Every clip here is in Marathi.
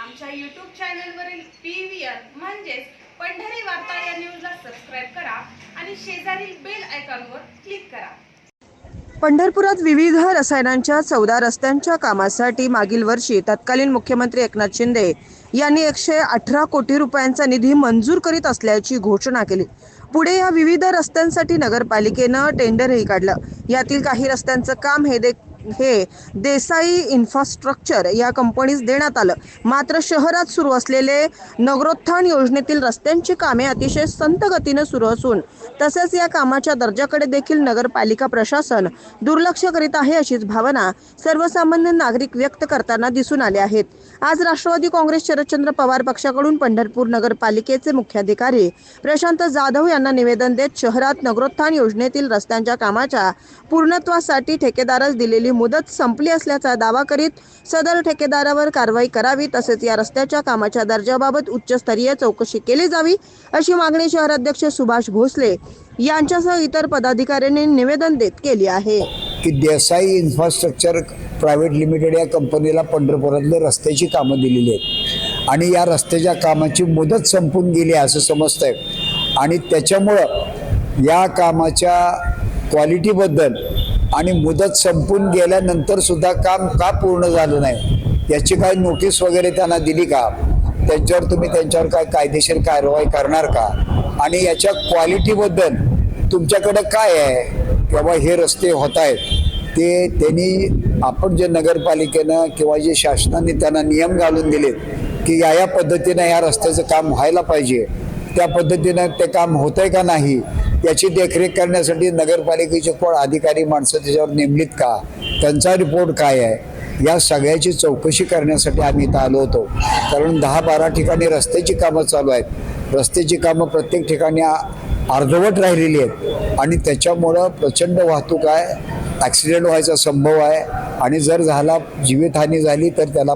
आमच्या यूट्यूब चॅनलवरील पी व्ही आर म्हणजेच पंढरी वार्ता या न्यूजला सबस्क्राईब करा आणि शेजारील बेल आयकॉनवर क्लिक करा. पंढरपुरात विविध रसायनांच्या चौदा रस्त्यांच्या कामासाठी मागील वर्षी तत्कालीन मुख्यमंत्री एकनाथ शिंदे यांनी एकशे अठरा कोटी रुपयांचा निधी मंजूर करीत असल्याची घोषणा केली. पुढे या विविध रस्त्यांसाठी नगरपालिकेनं टेंडरही काढलं. यातील काही रस्त्यांचं काम हे देख हे देसाई इन्फ्रास्ट्रक्चर या कंपनीस देण्यात आलं. मात्र शहरात सुरू असलेले नगरोत्थान योजनेतील रस्त्यांची कामे अतिशय संत गतीनं सुरू असून तसेच या कामाच्या दर्जाकडे देखील नगरपालिका प्रशासन दुर्लक्ष करीत आहे अशीच भावना सर्वसामान्य नागरिक व्यक्त करताना दिसून आले आहेत. आज राष्ट्रवादी काँग्रेस शरदचंद्र पवार पक्षाकडून पंढरपूर नगरपालिकेचे मुख्याधिकारी प्रशांत जाधव यांना निवेदन देत शहरात नगरोत्थान योजनेतील रस्त्यांच्या कामाच्या पूर्णत्वासाठी ठेकेदारास दिलेली मुदत संपली असल्याचा दावा करीत सदर ठेकेदारावर कारवाई करावी तसेच या रस्त्याच्या कामाच्या दर्जाबाबत उच्चस्तरीय चौकशी केली जावी अशी मागणी शहराध्यक्ष सुभाष भोसले यांच्यासह इतर पदाधिकाऱ्यांनी निवेदन देत केली आहे. की देसाई इन्फ्रास्ट्रक्चर प्रायव्हेट लिमिटेड या कंपनीला पंढरपुरातले रस्त्याची कामं दिलेली आहेत. आणि या रस्त्याच्या कामाची मुदत संपून गेली आहे असं समजतंय. आणि त्याच्यामुळं या कामाच्या क्वालिटीबद्दल आणि मुदत संपून गेल्यानंतर सुद्धा काम का पूर्ण झालं नाही? याची काय नोटीस वगैरे त्यांना दिली का? त्यांच्यावर तुम्ही त्यांच्यावर काय कायदेशीर कारवाई करणार का? आणि याच्या क्वालिटीबद्दल तुमच्याकडे काय आहे? किंवा हे रस्ते होत आहेत ते त्यांनी आपण जे नगरपालिकेनं किंवा जे शासनाने त्यांना नियम घालून दिलेत की या या पद्धतीनं या रस्त्याचं काम व्हायला पाहिजे त्या पद्धतीनं ते काम होतंय का नाही? याची देखरेख करण्यासाठी नगरपालिकेचे कोण अधिकारी माणसं त्याच्यावर नेमलीत का? त्यांचा रिपोर्ट काय आहे? या सगळ्याची चौकशी करण्यासाठी आम्ही इथं आलो होतो. कारण दहा बारा ठिकाणी रस्त्याची कामं चालू आहेत. रस्त्याची कामं प्रत्येक ठिकाणी अर्धवट राहिलेली आहेत. आणि त्याच्यामुळं प्रचंड वाहतूक आहे ॲक्सिडेंट व्हायचा संभव आहे. आणि जर झाला जीवितहानी झाली तर त्याला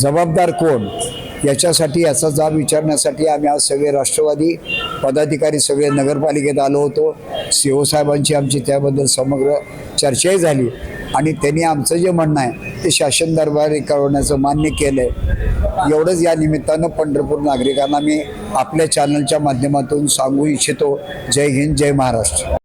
जबाबदार कोण? याच्यासाठी याचा जाब विचारण्यासाठी आम्ही आज सगळे राष्ट्रवादी पदाधिकारी सगळे नगरपालिकेत आलो होतो. सी ओ साहेबांची आमची त्याबद्दल समग्र चर्चाही झाली. आणि त्यांनी आमचं जे म्हणणं आहे ते शासन दरबारी कळवण्याचं मान्य केलं आहे एवढंच या निमित्तानं पंढरपूर नागरिकांना मी आपल्या चॅनलच्या माध्यमातून सांगू इच्छितो. जय हिंद जय महाराष्ट्र.